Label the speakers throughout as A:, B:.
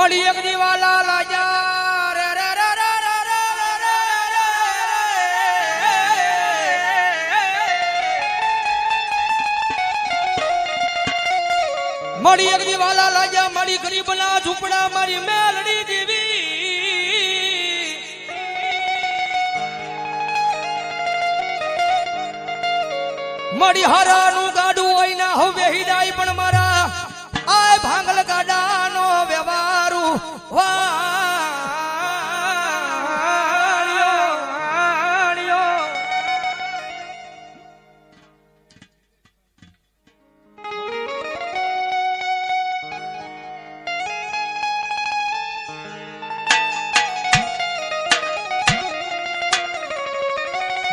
A: મળી એક દીવાલા લાજા રે. મળી એક દીવાલા લાજા મળી ગરીબના ઝૂંપડા મારી મેલડી દેવી મળી હરાનું ગાડું હોય ના હવે હિદાય પણ મારા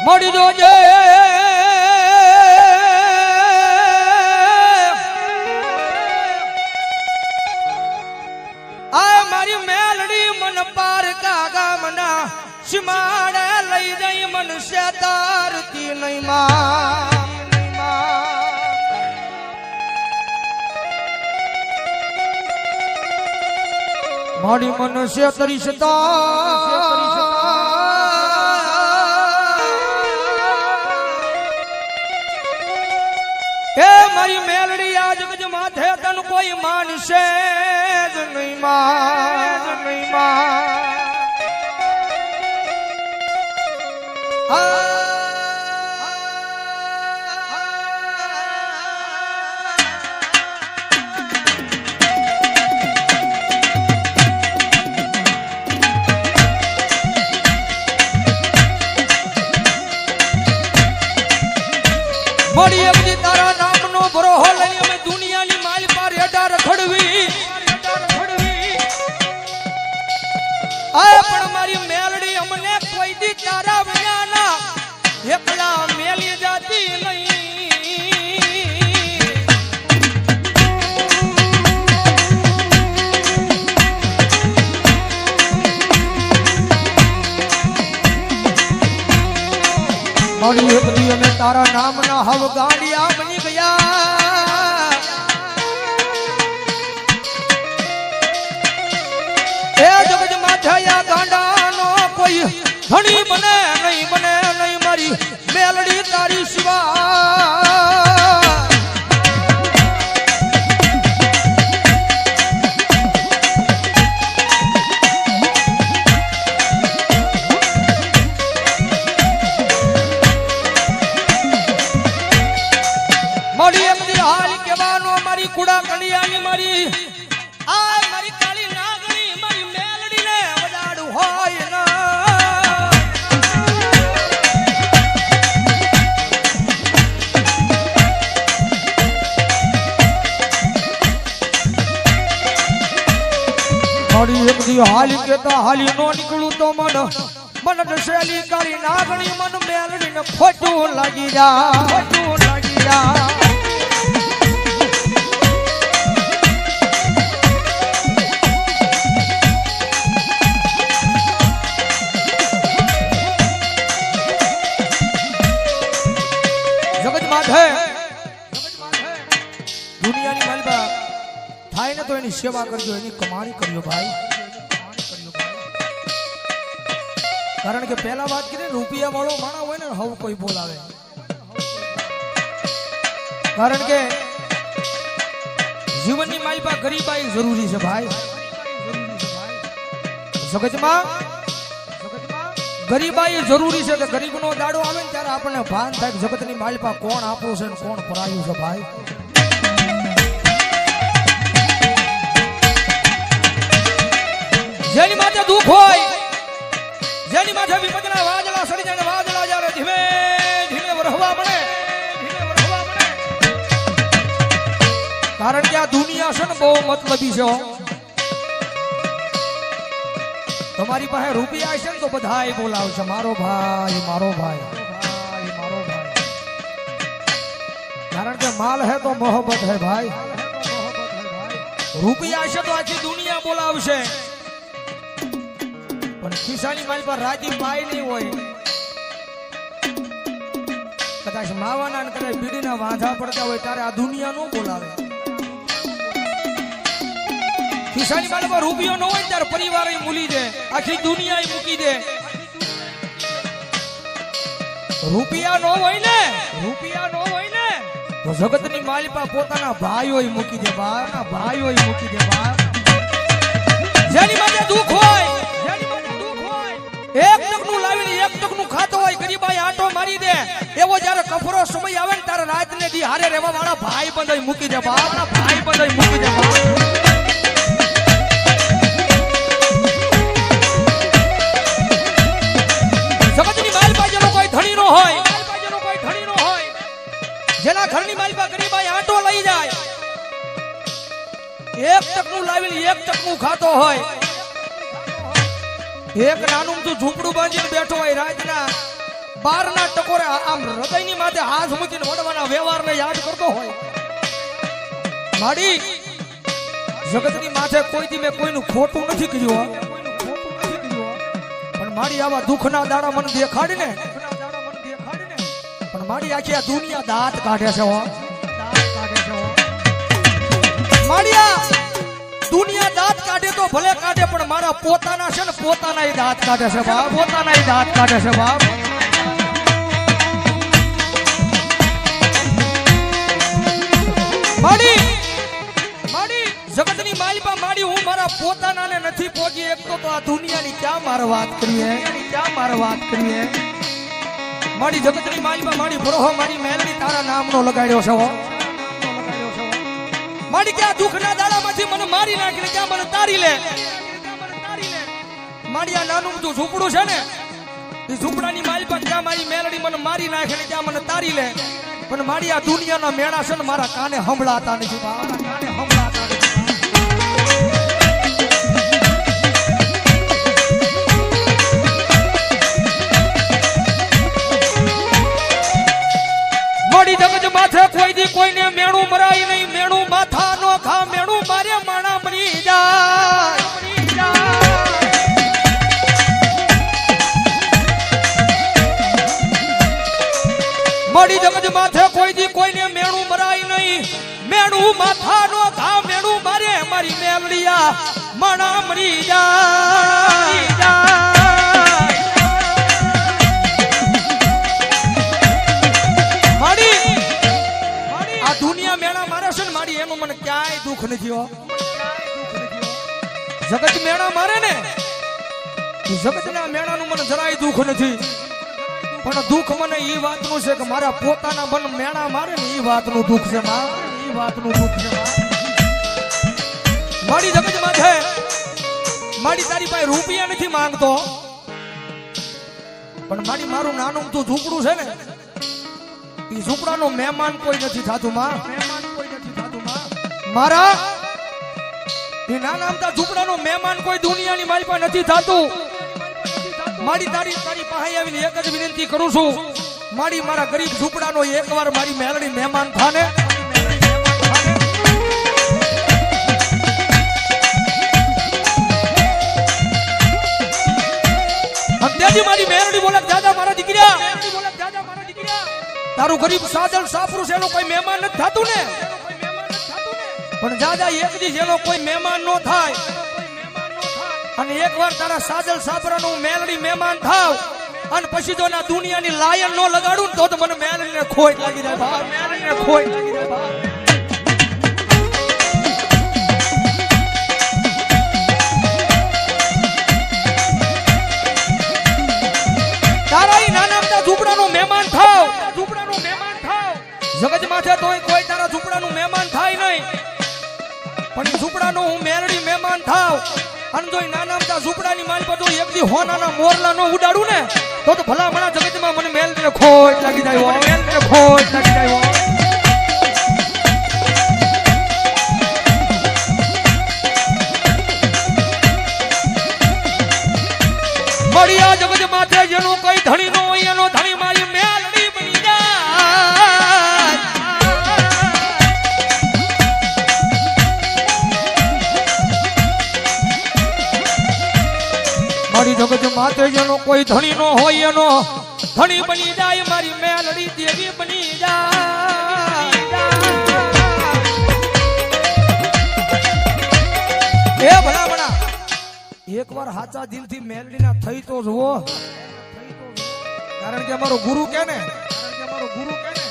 A: મળી જોજે. આ મારી મેલડી મન પાર કાગા મના. સીમાડે લઈ જઈ મન શેતારતી નહીં માં મારી મનુષ્ય તરી. એ મારી મેલડી આજ ગજ માથે તન કોઈ માનશે જ નહીં માં નહીં માં. મળી મારી એક દી અમે તારા નામના હવ ગાંડિયા બની ગયા. એ જગજ માથાયા ગાંડાનો કોઈ ધણી બને નહીં બને નહીં મારી મેલડી તારી સિવા મારી હાલી કેતા હાલી નો નીકળું તો મન. મન દશેલી કાળી નાગણી મન મેલડી ને ખોટું લાગી જા ખોટું લાગી જા દુનિયાની માલિકા થાય ને તો એની સેવા કરજો, એની કમાણી કરજો ભાઈ. કારણ કે પહેલા વાત કરી રૂપિયા વાળો માણા હોય ને, હવ કોઈ બોલાવે. કારણ કે જીવનની માઈપા ગરીબાઈ જરૂરી છે ભાઈ. જગતમાં ગરીબાઈ જરૂરી છે કે ગરીબનો દાડો આવે ને ત્યારે આપણને ભાન થાય કે જગતની માલપા કોણ આપણું છે ને કોણ પરાયું છે ભાઈ. જેની માટે દુઃખ હોય જેની માથે વિપદના વાદળા સડી જાય ને જ્યારે ધીમે ધીમે વરહવા મળે કારણ કે આ દુનિયા છે ને બહુ મતલબી છે તમારી પાસે રૂપિયા છે ને તો બધાય બોલાવશે મારો ભાઈ મારો ભાઈ, મારો ભાઈ કારણ કે માલ હે તો મોહબત હે ભાઈ. રૂપિયા છે તો આખી દુનિયા બોલાવશે. પણ ખિસ્સાની માલ પર રાજી પાય નહીં હોય. કદાચ માવાના અને કદાચ બીડીના વાંધા પડતા હોય ત્યારે આ દુનિયા નો બોલાવે. ખિસ્સાની માલમાં રૂપિયો ન હોય ત્યારે પરિવાર મૂલી દે. આખી દુનિયા મૂકી દે. રૂપિયા નો હોય ને, રૂપિયા નો હોય ને, તો જગતની માલિપા પોતાના ભાઈઓય મૂકી દે બાના ભાઈઓ મૂકી દે, બા. જેની માટે દુઃખ હોય એક ટકનું લાવીને એક ટકનું ખાતો હોય ગરીબાઈ આટો મારી દે. એવો જ્યારે કફરો સમય આવે ને ત્યારે રાત ને દી હારે રહેવા વાળા ભાઈ બંધ મૂકી દે, બાપના ભાઈ બંધ મૂકી દે બા જગતની માલિપા જેનો ઘરની માલિપા ગરીબાઈ આટો લઈ જાય, એક ટકનું લાવીને એક ટકનું ખાતો હોય એક નાનું તું ઝૂંપડું બાંધીને બેઠો હોય રાતના બારના ટકોરે આમ હૃદયની માથે હાથ મૂકીને વડવાના વ્યવહારને યાદ કરતો હોય. માડી, જગતની માથે કોઈ દી મેં કોઈનું ખોટું નથી કર્યું પણ મારી આવા દુઃખના દાડા મને દેખાડીને, પણ મારી આખી આ દુનિયા દાંત કાઢે છે, હો. મારી આ દુનિયા દાંત કાઢે તો ભલે કાઢે, પણ મારા પોતાના છે ને પોતાના દાંત કાઢે છે બાપ પોતાના દાંત કાઢે છે બાપ. માડી માડી, જગતની માલિપા માડી, હું મારા પોતાનાને નથી પહોંચી એક તો આ દુનિયાની ક્યાં મારે વાત કરીએ? ક્યાં મારે વાત કરીએ? મારી જગતની માલિપા મારી ભરોહો મારી મેલડી તારા નામનો લગાડ્યો છે હો. મારી કે દુઃખના દાડામાંથી મને મારી નાખીને ક્યાં મને તારી લે? મારી નાનું બધું ઝૂંપડું છે ને, એ ઝૂંપડાની માલ પણ ત્યાં મારી મેલડી મને મારી નાખે ને ક્યાં મને તારી લે. પણ મારી દુનિયાના મેળા છે ને, મારા કાને સંભળાતા નથી મારા કાને સંભળાતા નથી. કોઈને મેણું મરાય નહીં, મેણું મેલડિયા માણા મરી જાય આ દુનિયા મેળા મારે છે ને મારી એમાં મને ક્યાંય દુઃખ નથી હો. જગત મેળા મારે ને. જગતના મેળાનું મને જરાય દુઃખ નથી. પણ દુઃખ મને એ વાતનું છે કે મારા પોતાના મન મેળા મારે ને એ વાતનું દુઃખ છે, મા. એ વાતનું દુઃખ છે. મારી જગત માથે. મારી તારી પાસે રૂપિયા નથી માંગતો. પણ મારી મારું નાનું તું ઝૂંપડું છે ને એ ઝૂંપડાનો મહેમાન કોઈ નથી થાતું, માં. મારા એ નાના અમથા ઝૂંપડાનો મહેમાન કોઈ દુનિયાની મારી પાસે નથી થાતું. મારી તારી તારી પાસે આવીને એક જ વિનંતી કરું છું. મારી, મારા ગરીબ ઝૂંપડાનો એકવાર મારી મેલડી મહેમાન થાને. અંતેજી મારી મેરડી બોલે, દાદા મારા દીકરા, તારું ગરીબ સાદલ સાપરું છે, એનો કોઈ મહેમાન નથી થતું ને. પણ દાદા, એક દિવસ જેનો કોઈ મહેમાન નો થાય. અને એકવાર તારા સાજલ સાપરાનું મેલડી મહેમાન થાવ, અને પછી જો ના દુનિયાની લાયન નો લગાડું તો મને મેલડીને ખોટ લાગી જાય ભાવ મેલડીને ખોટ લાગી જાય ભાવ માથે તોય કોઈ તારા ઝૂંપડાનું મહેમાન થાય નહીં. પણ ઝૂંપડાનો હું મેરડી મહેમાન થાવ. અને જો નાના મોટા ઝૂંપડાની માલ પર એક દી હોનાના મોરલા નો ઉડાડું ને, તો તો ભલા મણા જગતમાં મને મેલડીને ખોટ લાગી જાય મેલ ને ખોટ લાગી જાય મળ્યા જગત માથે જેનું કોઈ ધણી નો એનો જગત કોઈ ધણી નો હોય એનો. ધણી બની જાય, મારી મેલડી દેવી બની જાય. એ સાચા દિલથી મેલડીના થઈ તો જુઓ. કારણ કે અમારો ગુરુ કે ને? અમારો ગુરુ કે ને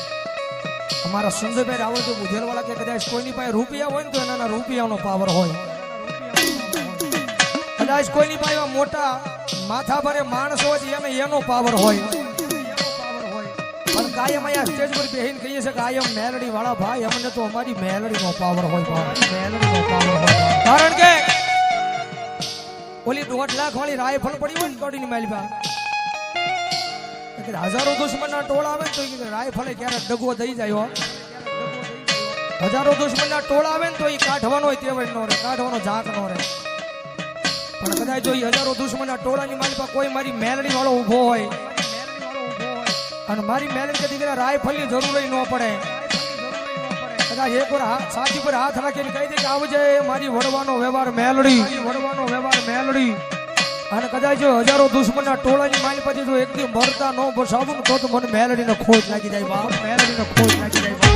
A: અમારા સુંદરભાઈ રાવલ તો બુધેલવાળા કે કદાચ કોઈની પાસે રૂપિયા હોય ને તો એના રૂપિયાનો પાવર હોય. કદાચ કોઈની પાસે મોટા માથા ભરે માણસો જ એને એનો પાવર હોય. પણ કાયમ અહીંયા સ્ટેજ પર બેહીને કહીએ છે કે કાયમ મેલડી વાળા ભાઈ, અમને તો અમારી મેલડીનો પાવર હોય મેલડીનો પાવર હોય કારણ કે ઓલી દોઢ લાખ વાળી રાયફલ પડી હોય ને કોડીની ની પાસે કે હજારો દુશ્મનના ટોળા આવે ને તો રાયફલે ક્યારેક ડગો થઈ જાય હજારો દુશ્મનના ટોળા આવે ને તો એ કાઢવાનો હોય તેવડ નો રે કાઢવાનો ઝાક નો રે પણ કદાચ જો હજારો દુશ્મનના ટોળાની મારી પાસે કોઈ મારી મેલડી વાળો ઊભો હોય અને મારી મેલડી કે દીકરા રાયફલની જરૂર ન પડે. કદાચ એક વાર હાથ સાચી પર હાથ રાખીને કહી દે કે આવજે મારી વડવાનો વ્યવહાર મેલડી. વડવાનો વ્યવહાર મેલડી. અને કદાચ જો હજારો દુશ્મનના ટોળાની મારી પાસે જો દિવસ મરતા ન બસાવું તો તો મને મેલડીને ખોજ લાગી જાય બાપ મેલડીને ખોજ લાગી જાય બાપ.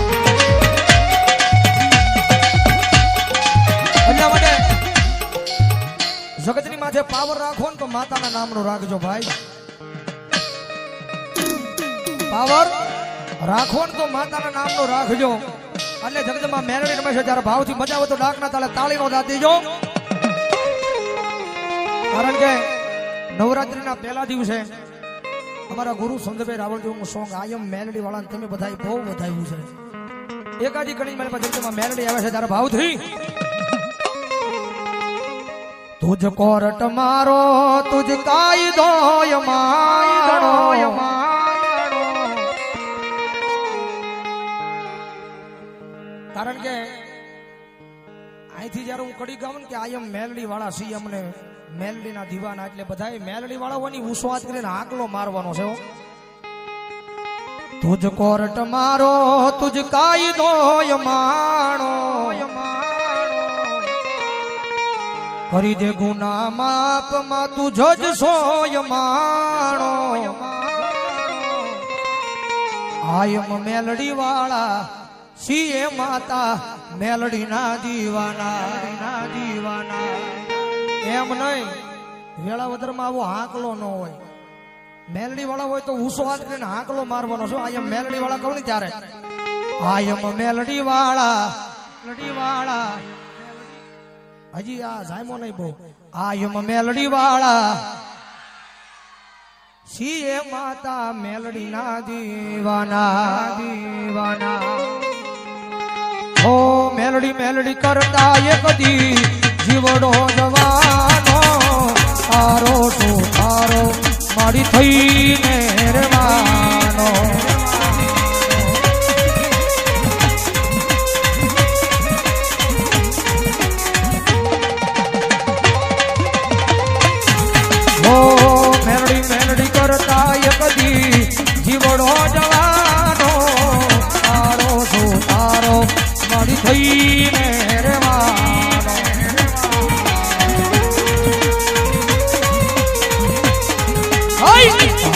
A: એટલા માટે માથે પાવર રાખો ને તો માતાના નામનો રાખજો ભાઈ. પાવર રાખો ને તો માતાના નામનો રાખજો. અને જગતમાં મેરડી રમે છે, જ્યારે ભાવથી મજા આવે તો ડાકના તાલે તાળીનો દાંત દેજો. કારણ કે નવરાત્રીના પહેલા દિવસે અમારા ગુરુ સંજયભાઈ રાવળજીનું સોંગ આયમ મેલડી વાળા તમે બધા બહુ વધાવ્યું છે. એકાદી કડી મારી પાસે મેલડી આવે છે, ત્યારે ભાવથી તુજ કોરટ મારો તુજ કાયદો મારો કારણ કે અહીંથી જયારે હું કડી ગાઉં કે એમ મેલડી વાળા સી અમને. મેલડી ના દીવાના એટલે બધા મેલડી વાળાઓની ઉસ્વાદ કરીને આકલો મારવાનો છે તુજ કોરટ મારો, તુજ કાયદો માણો કરી દે ગુના માપમાં તું જજ સોય માણો. આયમ મેલડી વાળા સીએ માતા મેલડી ના દીવાના ના દીવાના. એમ નહીં, વેળાવદરમાં આવો હાંકલો ન હોય. મેલડી વાળા હોય તો ઉસો હાથ કરીને હાંકલો મારવાનો છો. આયમ મેલડી વાળા કહું ને ત્યારે. આયમ મેલડી વાળા મેલડી વાળા હજી આ જાયમો નહીં બહુ. આયમ મેલડી વાળા સીએ માતા મેલડી ના દીવાના દીવાના. ઓ મેલડી મેલડી કરતા એક દી જીવડો જવાનો. સારો તો આરો મારી થઈને રેવાનો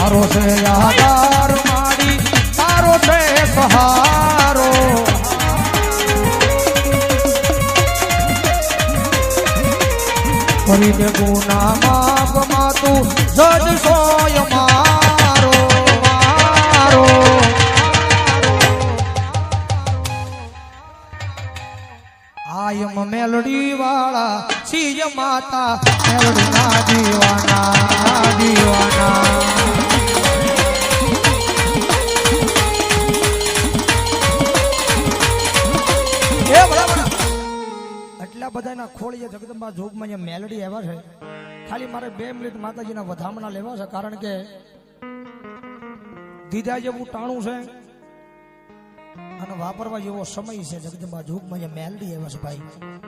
A: તારો છે આધાર મારી તારો છે સહારો. કરી દે ગુના માપમાં તું જજ સોય મારો મારો. આયમ મેલડી વાળા, સિય માતા મેલડી ના દીવાના બધાના ખોળીએ જગદંબા જોગમાં જે મેલડી આવ્યા છે. ખાલી મારે બે મિનિટ માતાજીના વધામણા લેવા છે, કારણ કે દીધા જેવું ટાણું છે અને વાપરવા જેવો સમય છે. જગદંબા જોગમાં જે મેલડી આવ્યા છે ભાઈ.